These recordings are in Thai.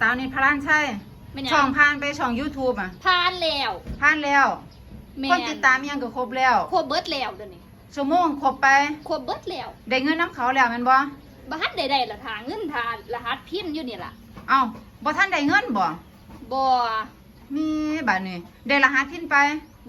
สาวนิดพระรานใช่ไม่นหยัช่องพานไปช่อง YouTube อะผ่านแล้วพานแล้วแม่คนติดตามยังก็ครบแล้วครบเบิดแล้วเดี๋ยวนี้ชั่วโมงครบไปครบเบิดแล้วได้เงินน้ำเขาแล้วแมันบ่บ้านใดๆล่ะทางเงินทานรหัสพินอยู่นี่ล่ะเอ้าบ่ท่านได้เงินบ่บ่มีบัดนี้ได้รหัสพินไป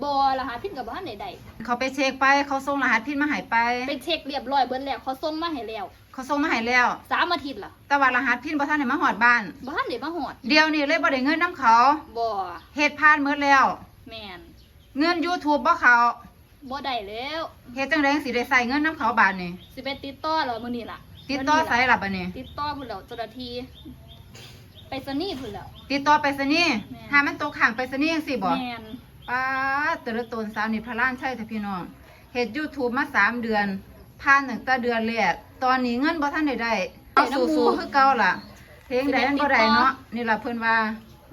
บ่รหัสพินกับบ้านใดเขาไปเช็คไปเขาส่งรหัสพินมาให้ไปๆไปเช็คเรียบร้อยเบิดแล้วเขาส่งมาให้แล้ว เขาส่งมาให้แล้ว สามอาทิตย์ล่ะแต่ว่ารหัสพินบ่ท่านได้มาฮอดบ้าน บ้านเดี๋ยวมาหอดเดี๋ยวนี้เลยบ่ได้เงินน้ำเขาบ่เฮ็ดพานหมดแล้ว แม่นเงิน YouTube บ่เขาบ่ได้แล้วเฮ็ดจังได๋สิได้ใส่เงินน้ำเขาบาดนี้ สิไปติดต่อแล้วมื้อนี้ล่ะติดต่อใส่ล่ะบัดนี้ ติดต่อพุ่นแล้วเจ้าหน้าที่ไปสนีย์พุ่นแล้ว ติดต่อไปซะนี่แม่ถ้ามันตกข้างไปซะนี่จังซี่บ่ แม่นป้าดแตละตนสาวนี่พระล้านใช่แต่พี่น้องเฮ็ด YouTube มาสามเดือน ผ่านตั้งแต่เดือนแรกตอนนี้เงินบ่ทันได้ได้เอาสู้ๆคือเก่าล่ะ เพลงใดมันบ่ได้เนาะนี่ล่ะเพิ่นว่า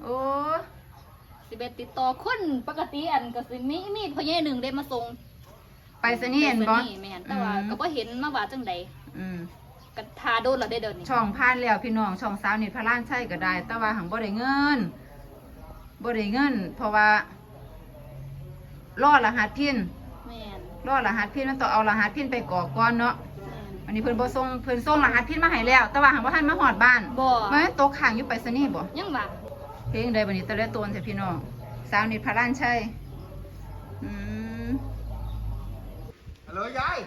โอ้สิไปติดต่อคนปกติอันก็สิมีมีพ่อใหญ่หนึงได้มาส่งไปซะนี่เห็นบ่ไปสนีย์แม่นแต่ว่าก็บ่เห็นมาว่าจังใดอืมก็ทาโดนแล้วได้เดี๋ยวนี้ช่องผ่านแล้วพี่น้องช่องสาวนี่พระล้านใช่ก็ได้ แต่ว่าหังบ่ได้เงินบ่ได้เงิน เพราะว่ารอรหัสพินแม่น รอรหัสพินมันต้องเอารหัสพินไปกรอกก่อนเนาะแม่นอันนี้เพิ่นบ่ส่งเพิ่นส่งรหัสพินมาให้แล้ว แต่ว่าหังบ่ทันมาฮอดบ้านบ่มันตกข้างอยู่ไปซะนี่บ่ยังว่าเพลงใดบันนี้ตะเลตนใช่พี่น้องสาวนิดพระล้านใช่อืมฮัลโหลยาย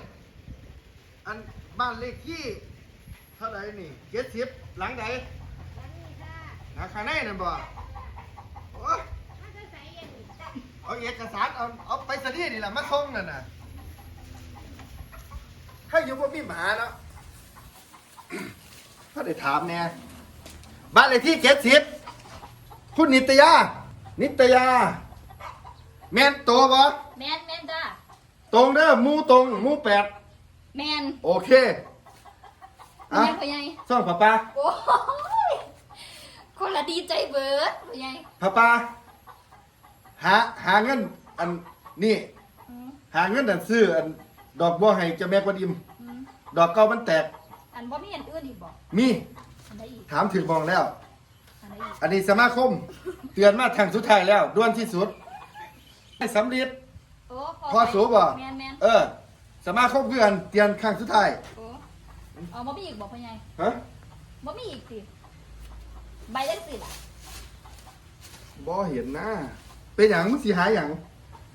อันบ้านเลขที่เท่าไหร่นี่เจ็ดสิบหลังไหนหลังข้างในนั่นบ่โอ้ยเอาเอกสารเอาเอาไปสนีย์นี่แหละมาส่งนั่นน่ะ ถ้าอยู่ว่ามีหมาเนาะถ้าได้ถามแน่บ้านเลขที่เจ็ดสิบคุณนิตยา นิตยา แม่นโตบ่แม่นแม่นจ้าตรงเด้อหมูตรงหมูแปดแม่นโอเคพ่ออะใหญ่พ่อใหญ่ซ่องป้าป้าโอ้ยคนละดีใจเบิดพ่อใหญ่ป้าป้าหาหาเงินอันนี่ อืมหาเงินอันซื้ออัน ดอกบัวให้เจ้าแม่กวนอิม อืมดอกเก่ามันแตก อันบ่มีอันอื่นอีกบ่มี อันใดอีกถามถึงมองแล้ว อันใดอีกอันนี้สมาคม เตือนมาทางสุดท้ายแล้วด่วนที่สุดให้สำเร็จโอ้พอสูบ่แม่นแม่นเออ สมาคมคือกันเตือนข้างสุดท้ายโอ้เอาบ่มีอีกบ่พ่อใหญ่ฮะบ่มีอีกสิใบจังสิล่ะ บ่เห็นนะเป็นหยังมึงสิหาหยัง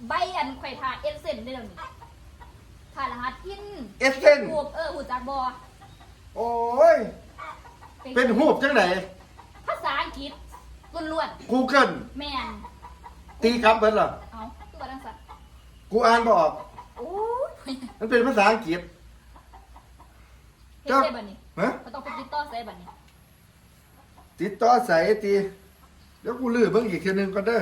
ใบอันไข่ทาเอ็นเซนได้แล้วนี่ ถ่ายรหัสพินเอสเทนหูบเออหูจักบ่โอ้ย เป็นหูบจังไหน ภาษาอังกฤษล้วน Google ๆแม่นตีครับเบิดเหรอเอาคือว่าจังซั่นกูอ่านบออก โอ้ยมันเป็นภาษาอังกฤษเฮ็ดได้บัดนี้ฮะก็ต้องไปติดต่อใส่บัดนี้ติดต่อใส่ตีเดี๋ยวกูลือเบิ่งอีกทีหนึงก่อนเด้อ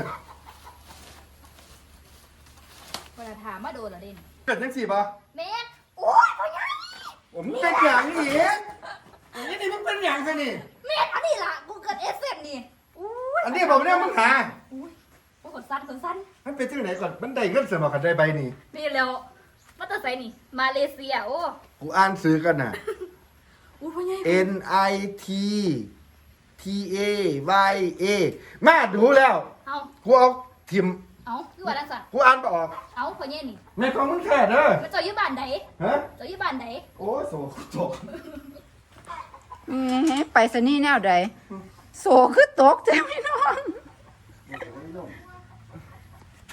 เวลาถามมาโดนเหรอเด่น เกิดจังสี่ป่ะแม่นโอ้ยพ่อใหญ่ผมงเป็นอย่างนี้เองอันนี้นี่มึงเป็นอย่างไงนี่แม่นอันนี้ล่ะกูเกิดเอสเซนนี่อุ้ยอันนี้ผมเนี่ยมึงหา อุ้ยโอ้ยขนสั้นขนสั้นมันเป็นที่ไหนก่อน มันได้เงินเสมอกันได้ใบนี่ นี่แล้วมาแตอร์ไซนี่ มาเลเซียโอ้กูอ่านซื้อกันน่ะ อุ้ยพ่อใหญ่ N I T T A Y A มาดูแล้ว เอากูเอาทิม เอาคือว่าจังซั่นกูอ่านบออกเอาพ่อใหญ่นี่ในของมึงแค่เด้อมันเจ้าอยู่บ้านใดฮะเจ้าอยู่บ้านใดโอ้โสตกอืมไปซะนี่แนวใดโสคือตกใจพี่น้อง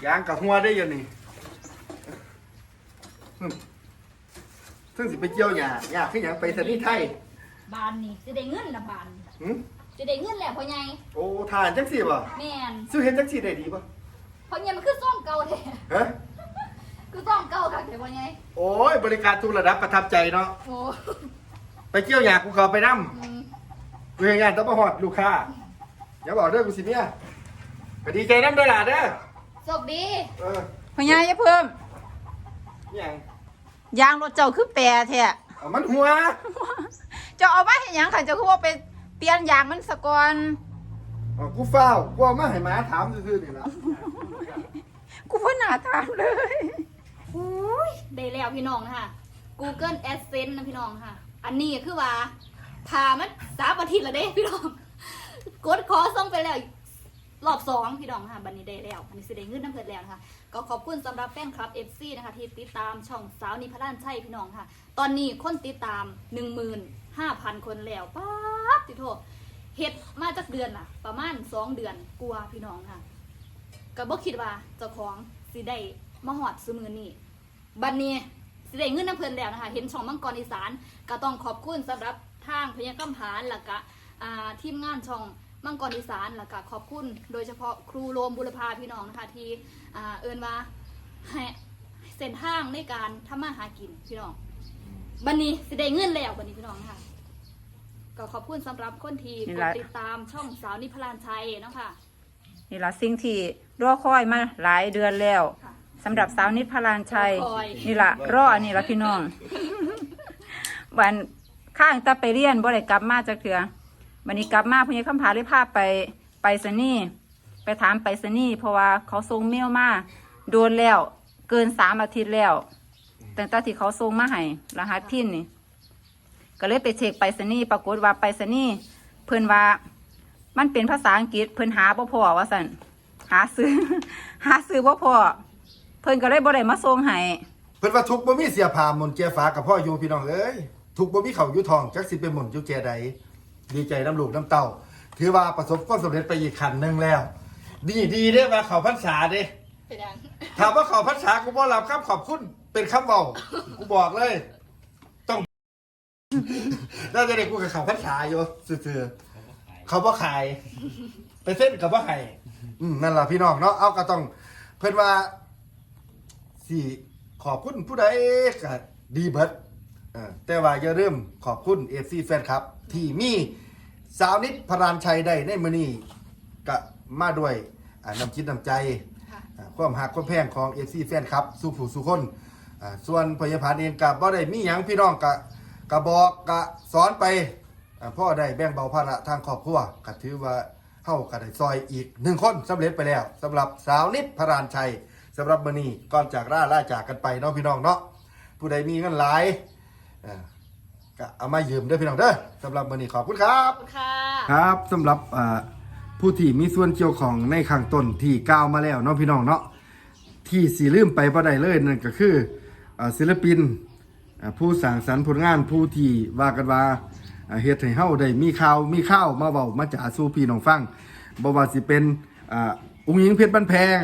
ยางกับหัวได้อยังนี่หึซึ่งสิไปเกี่ยวหยาหยาคือหยังไปสนิทไทยบ้านนี่จะได้เงินละบ้านหึจะได้เงินแล้วพ่อใหญ่โอ้ทานจังสิบ่แม่นซื้อเห็นจังสิได้ดี บ่พ่อใหญ่มันคือซ่องเก่าแท้ฮะคือซ่องเก่าค่ะแต่พ่อใหญ่โอ้ยบริการทุกระดับประทับใจเนาะโอ้ไปเกี่ยวหยากูเขาไปนำอืมกูเฮ็ดงานต้องมาฮอดลูกค้าอย่าบอกเด้อกูสิเมียก็ดีใจนำเด้อล่ะเด้อโชคดีเออพญาอย่าเพิ่มอิหยังยางรถเจ้าคือแปรแท้ เอามันหัว เจ้าเอามาเห็นยังค่ะเจ้าคือว่าไปเปลี่ยนยางมันสะก่อน เอากูเฝ้าวกูเอามาให้หมาถามซื่อๆนี่ล่ะกูเพิ่นหาถามเลย อุ้ยได้แล้วพี่น้องนะคะ Google Adsense นะพี่น้องค่ะ อันนี้คือว่าพามันสามอาทิตย์แล้วเด้พี่น้อง กดขอส่งไปแล้ว รอบสองพี่น้องค่ะ บันนี้ได้แล้ว อันนี้สิได้เงินน้ำเพิ่นแล้วนะคะ ก็ขอบคุณสำหรับแฟนคลับ FC นะคะ ที่ติดตามช่องสาวนิพล้านชัยพี่น้องค่ะ ตอนนี้คนติดตาม 15,000 คนแล้วป๊าบติโท เฮ็ดมาจากเดือนน่ะ ประมาณ2เดือนกลัวาพี่น้องค่ะก็บ่คิดว่าเจ้าของสิได้มาฮอดซุมือนี้บัดนี้สิได้เงินน้ำเพิ่นแล้วนะคะ เห็นช่องมังกรอีสานก็ต้องขอบคุณสำหรับทางพญากำผานแล้วก็อ่าทีมงานช่องมังกรอีสานแล้วก็ขอบคุณ โดยเฉพาะครูโรมบุรพาพี่น้องนะคะที่อ่าเอิ้นว่าให้เส้นทางในการทำมาหากินพี่น้องบันนี้สิได้เงินแล้วบันนี้พี่น้องค่ะ ก็ขอบคุณสำหรับคนที่นี่กดล่ะติดตามช่องสาวนิพลานชัยเนาะค่ะ นี่ละสิ่งที่รอคอยมาหลายเดือนแล้วค่ะสำหรับสาวนิดพลานชัย รอคอย นี่ละรออันนี้ละพี่น้อง วันข้างตาไปเรียนบ่ได้กลับมาจากเถือวันนี้กลับมาพญาคำพาเลยพาไปไปสนี่ ไปถามไปสนี่ เพราะว่าเขาส่งเมลมาโดนแล้ว เกินสามอาทิตย์แล้วตั้งแต่ที่เขาส่งมาให้รหัสพินนี่ ก็เลยไปเช็คไปสนี่ปรากฏว่าไปสนี่เพิ่นว่า มันเป็นภาษาอังกฤษเพิ่นหาบ่พอว่าสั่นหาซื้อ หาซื้อบ่พอเพิ่นก็เลยบ่ได้มาส่งให้เพิ่นว่าทุกข์บ่มีเสียผ้าหมนเจียฟ้ากับพ่ออยู่พี่น้องเอ้ยทุกข์บ่มีเขาวอยู่ทองจักสิเป็นหมนอยู่แจใดดีใจน้ำลูกน้ำเต้าถือว่าประสบความสำเร็จไปอีกขั้นหนึงแล้ว ดีดีเด้ว่าเขาพรรษาเด้เป็นยังถามว่าเขาพรรษากูบ่รับคำขอบคุณเป็นคำเว้ากูบอกเลยต้อง น่าจะได้กูกับเขาพรรษาอยู่ซื่อๆเขาบ่ขาย ไปเส้นกับบ่ให้อืมนั่นล่ะพี่น้องเนาะเอาก็ต้อง เพิ่นว่าสิขอบคุณผู้ใดก็ดีเบิดเออแต่ว่าอย่าลืมขอบคุณ FC แฟนครับ ที่มีสาวนิดพรานชัยได้ในมื้อนี้ก็มาด้วยอ่าน้ำจิตน้ำใจค่ะ อ่าความหักความแพงของ FC แฟนครับ สู่ผู้สู่คนอ่าส่วนพยาบาลเองก็บ่ได้มีหยังพี่น้องก็ ก็บอกก็สอนไปอ่าพ่อได้แบ่งเบาภาระทางครอบครัวก็ถือว่าเฮาก็ได้ซอยอีกหนึ่งคนสำเร็จไปแล้วสำหรับสาวนิดพรานชัยสำหรับมื้อนี้ก่อนจากล่าล่าจากกันไปเนาะพี่น้องเนาะผู้ใดมีเงินหลายอ่าก็เอามายืมเด้อพี่น้องเด้อสำหรับมื้อนี้ขอบคุณครับขอบคุณค่ะครับสำหรับอ่าผู้ที่มีส่วนเกี่ยวของในข้างต้นที่กล่าวมาแล้วเนาะพี่น้องเนาะที่สีลืมไปบ่ได้เลยนั่นก็คืออ่าศิลปินอ่า ผู้สร้างสรรค์ผลงานผู้ที่ว่ากันว่าเฮ็ดให้เฮาได้มีข่าวมีข้าวมาเว้ามาจ่าสู่พี่น้องฟังบ่ว่าสิเป็นอุ้งหญิงเพชรบ้านแพง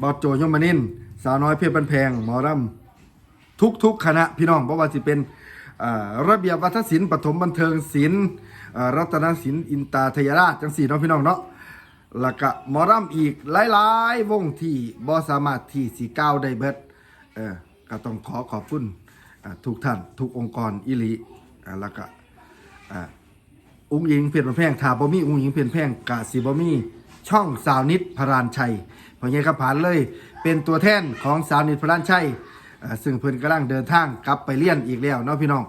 บอสโจยมนินสาวน้อยเพชรบ้านแพงหมอรำทุกทุกคณะพี่น้องเพราะว่าสิเป็นระเบียบวัฒนศิลป์ปฐมบันเทิงศิลป์รัตนศิลป์อินตาทยราชจังสี่เนาะพี่น้องเนาะแล้วก็หมอรำอีกหลาย ๆ วงที่บ่สามารถที่สีก้าวได้เบิดเออ ก็ต้องขอขอบคุณทุกท่าน ทุกองค์กรอิริแล้วก็อุ้งยิงเพียรแพงถ้าบ่มีอุ้งยิงเพียรแพงกะสิบ่มีช่องสาวนิดพรานชัยเพราะงี้ครับผ่านเลย เป็นตัวแทนของสาวนิดพรานชัยซึ่งเพิ่นกำลังเดินทางกลับไปเรียนอีกแล้วเนาะพี่น้อง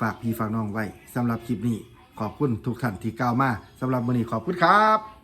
ฝากพี่ฝากน้องไว้สำหรับคลิปนี้ขอบคุณทุกท่านที่กล่าวมาสำหรับมื้อนี้ขอบคุณครับ